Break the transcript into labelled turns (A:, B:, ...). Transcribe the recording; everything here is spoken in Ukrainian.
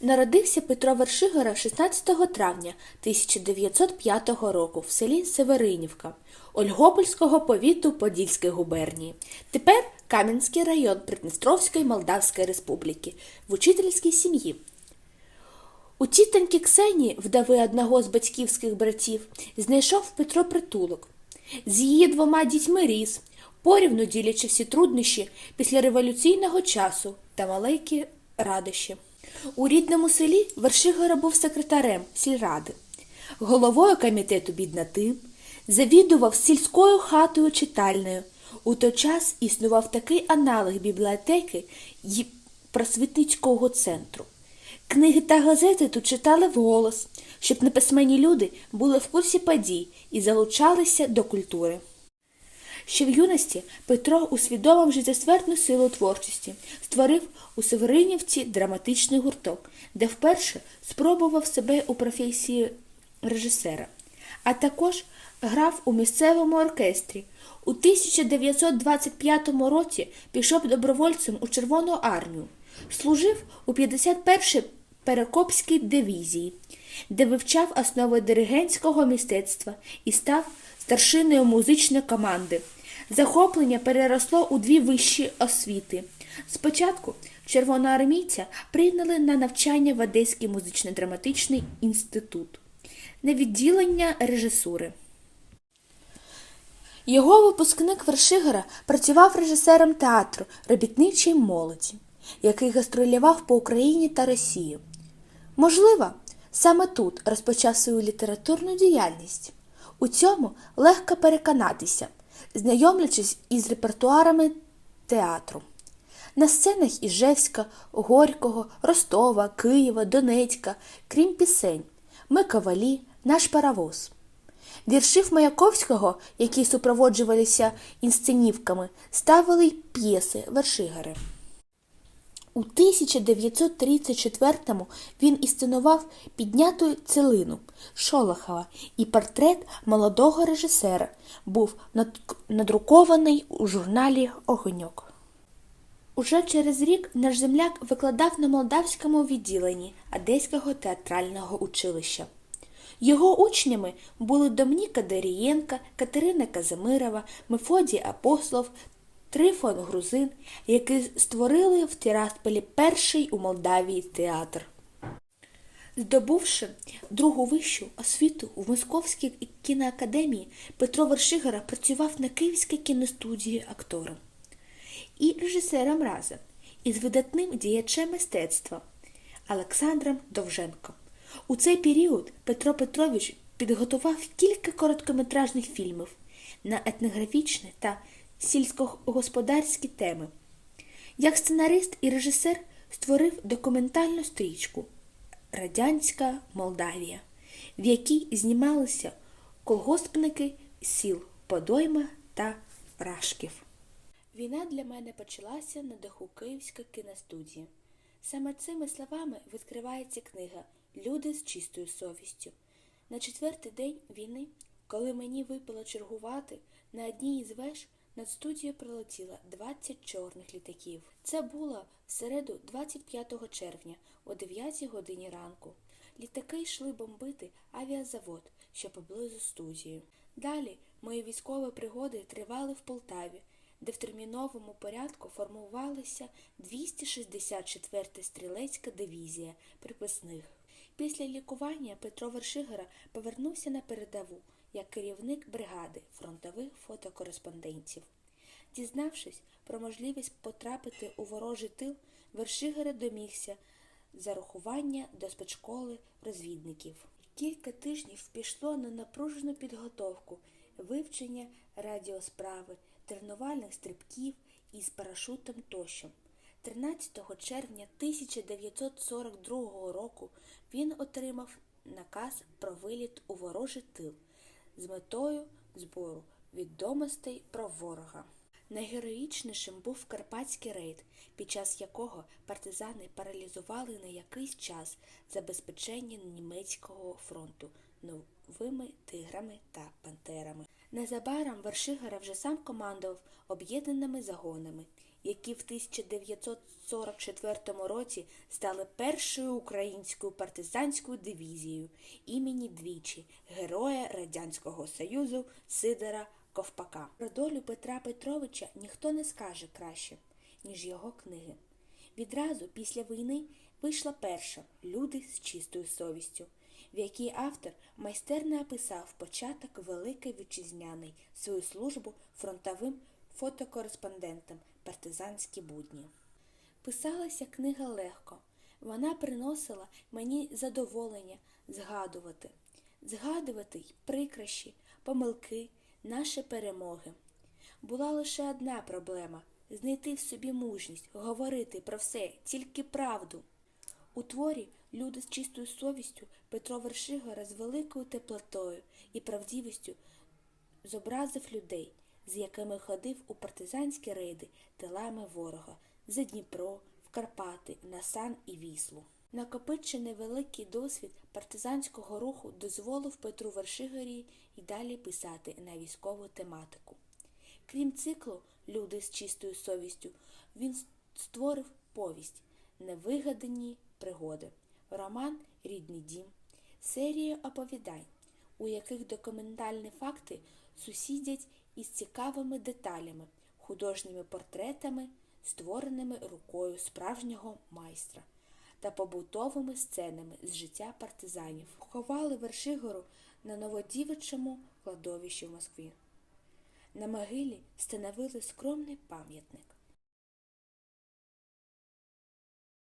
A: Народився Петро Вершигора 16 травня 1905 року в селі Северинівка Ольгопольського повіту Подільської губернії. Тепер Кам'янський район Придністровської Молдавської Республіки в учительській сім'ї. У тітоньки Ксенії, вдави одного з батьківських братів, знайшов Петро притулок. З її двома дітьми ріс, порівну ділячи всі труднощі після революційного часу та маленькі радощі. У рідному селі Вершигора був секретарем сільради, головою комітету бідноти, завідував сільською хатою читальною. У той час існував такий аналог бібліотеки й просвітницького центру. Книги та газети тут читали вголос, щоб неписьменні люди були в курсі подій і залучалися до культури. Ще в юності Петро усвідомив життєсвертну силу творчості, створив у Северинівці драматичний гурток, де вперше спробував себе у професії режисера, а також грав у місцевому оркестрі. У 1925 році пішов добровольцем у Червону армію, служив у 51-й Перекопській дивізії, де вивчав основи диригентського мистецтва і став старшиною музичної команди. Захоплення переросло у дві вищі освіти. Спочатку червоноармійця прийняли на навчання в Одеський музично-драматичний інститут на відділення режисури. Його випускник Вершигора працював режисером театру робітничої молоді, який гастролював по Україні та Росії. Можливо, саме тут розпочав свою літературну діяльність. У цьому легко переконатися, знайомлячись із репертуарами театру. На сценах Іжевська, Горького, Ростова, Києва, Донецька, крім пісень, Ми кавалі, наш паровоз. Віршів Маяковського, які супроводжувалися інсценівками, ставили й п'єси Вершигори. У 1934-му він істинував підняту цілину Шолохова і портрет молодого режисера був надрукований у журналі Огоньок. Уже через рік наш земляк викладав на молдавському відділенні Одеського театрального училища. Його учнями були Домніка Дарієнка, Катерина Казимирова, Мефодій Апослов, Трифон Грузин, які створили в Тірасполі перший у Молдавії театр. Здобувши другу вищу освіту в Московській кіноакадемії, Петро Вершигора працював на Київській кіностудії актором і режисером разом із видатним діячем мистецтва Олександром Довженком. У цей період Петро Петрович підготував кілька короткометражних фільмів на етнографічні та сільськогосподарські теми. Як сценарист і режисер створив документальну стрічку Радянська Молдавія, в якій знімалися колгоспники сіл Подойма та Рашків. Війна для мене почалася на даху Київської кіностудії. Саме цими словами відкривається книга Люди з чистою совістю. На четвертий день війни, коли мені випало чергувати, на одній із веж над студією прилетіло 20 чорних літаків. Це було в середу 25 червня о 9 годині ранку. Літаки йшли бомбити авіазавод, що поблизу студії. Далі мої військові пригоди тривали в Полтаві, де в терміновому порядку формувалася 264-та стрілецька дивізія приписних. Після лікування Петро Вершигора повернувся на передову як керівник бригади фронтових фотокореспондентів. Дізнавшись про можливість потрапити у ворожий тил, Вершигора домігся зарахування до спецшколи розвідників. Кілька тижнів пішло на напружену підготовку, вивчення радіосправи, тренувальних стрибків із парашутом тощо. 13 червня 1942 року він отримав наказ про виліт у ворожий тил з метою збору відомостей про ворога. Найгероїчнішим був карпатський рейд, під час якого партизани паралізували на якийсь час забезпечення німецького фронту новими тиграми та пантерами. Незабаром Вершигора вже сам командував об'єднаними загонами які в 1944 році стали першою українською партизанською дивізією імені двічі Героя Радянського Союзу Сидора Ковпака. Про долю Петра Петровича ніхто не скаже краще, ніж його книги. Відразу після війни вийшла перша Люди з чистою совістю, в якій автор майстерно описав початок Великої Вітчизняної свою службу фронтовим фотокореспондентам партизанські будні. Писалася книга легко. Вона приносила мені задоволення згадувати, згадувати й прикрощі, помилки, наші перемоги. Була лише одна проблема знайти в собі мужність, говорити про все, тільки правду. У творі люди з чистою совістю Петро Вершигора з великою теплотою і правдивістю зобразив людей, з якими ходив у партизанські рейди тилами ворога за Дніпро, в Карпати, на Сан і Віслу. Накопичений великий досвід партизанського руху дозволив Петру Вершигорі й далі писати на військову тематику. Крім циклу Люди з чистою совістю, він створив повість Невигадані пригоди, роман Рідний дім, серію оповідань, у яких документальні факти сусідять із цікавими деталями, художніми портретами, створеними рукою справжнього майстра та побутовими сценами з життя партизанів. Ховали Вершигору на Новодівичому кладовищі в Москві. На могилі встановили скромний пам'ятник.